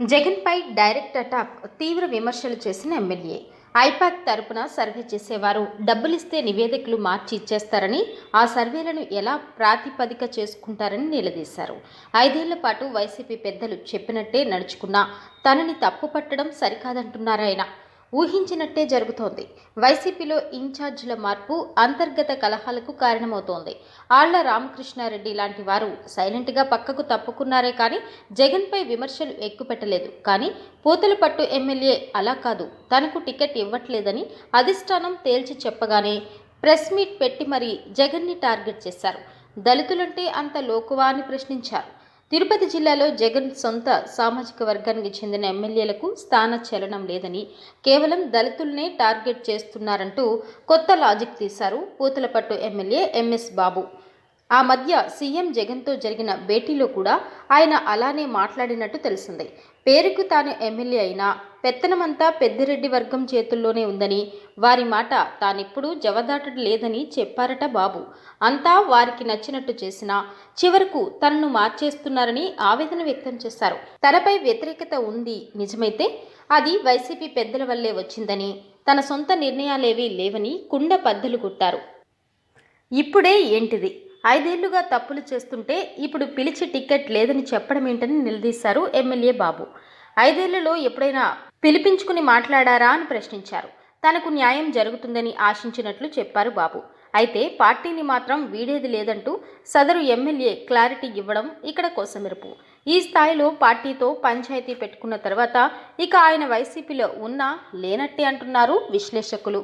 జగన్పై direct attack తీవ్ర విమర్శలు చేసిన ఎమ్మెల్యే. ఐపాక్ తరపున సర్వే చేసేవారు. డబ్బులిస్తే నివేదికలు మార్చి ఇచ్చేస్తారని ఆ సర్వేలను ఎలా ప్రాతిపదిక చేసుకుంటారని నిలదీశారు. ఐదేళ్ళ పాటు వైసీపీ పెద్దలు చెప్పినట్టే నడుచుకున్నా తనని తప్పు పట్టడం సరికాదంటున్నారాయన. ఊహించినట్టే జరుగుతోంది. వైసీపీలో ఇన్ఛార్జీల మార్పు అంతర్గత కలహాలకు కారణమవుతోంది. ఆళ్ళ రామకృష్ణారెడ్డి లాంటి వారు సైలెంట్గా పక్కకు తప్పుకున్నారే కానీ జగన్పై విమర్శలు ఎక్కుపెట్టలేదు. కానీ పూతలపట్టు ఎమ్మెల్యే అలా కాదు. తనకు టికెట్ ఇవ్వట్లేదని అధిష్టానం తేల్చి చెప్పగానే ప్రెస్ మీట్ పెట్టి మరీ జగన్ని టార్గెట్ చేశారు. దళితులంటే అంత లోకువా అని ప్రశ్నించారు. తిరుపతి జిల్లాలో జగన్ సొంత సామాజిక వర్గానికి చెందిన ఎమ్మెల్యేలకు స్థాన చలనం లేదని కేవలం దళితుల్నే టార్గెట్ చేస్తున్నారంటూ కొత్త లాజిక్ తీశారు పూతలపట్టు ఎమ్మెల్యే ఎంఎస్ బాబు. ఆ మధ్య సీఎం జగన్తో జరిగిన భేటీలో కూడా ఆయన అలానే మాట్లాడినట్టు తెలిసింది పేరుకు తాను ఎమ్మెల్యే అయినా పెత్తనమంతా పెద్దిరెడ్డి వర్గం చేతుల్లోనే ఉందని వారి మాట తానెప్పుడూ జవదాటడు లేదని చెప్పారట బాబు. అంతా వారికి నచ్చినట్టు చేసినా చివరకు తనను మార్చేస్తున్నారని ఆవేదన వ్యక్తం చేశారు. తనపై వ్యతిరేకత ఉంది నిజమైతే అది వైసీపీ పెద్దల వల్లే వచ్చిందని తన సొంత నిర్ణయాలేవీ లేవని కుండ పద్దలు కొట్టారు. ఇప్పుడే ఏంటిది? ఐదేళ్ళుగా తప్పులు చేస్తుంటే ఇప్పుడు పిలిచి టికెట్ లేదని చెప్పడం ఏంటని నిలదీశారు ఎమ్మెల్యే బాబు. ఐదేళ్ళలో ఎప్పుడైనా పిలిపించుకుని మాట్లాడారా అని ప్రశ్నించారు. తనకు న్యాయం జరుగుతుందని ఆశించినట్లు చెప్పారు బాబు. అయితే పార్టీని మాత్రం వీడేది లేదంటూ సదరు ఎమ్మెల్యే క్లారిటీ ఇవ్వడం ఇక్కడ కోసమెరుపు. ఈ స్థాయిలో పార్టీతో పంచాయతీ పెట్టుకున్న తర్వాత ఇక ఆయన వైసీపీలో ఉన్నా లేనట్టే అంటున్నారు విశ్లేషకులు.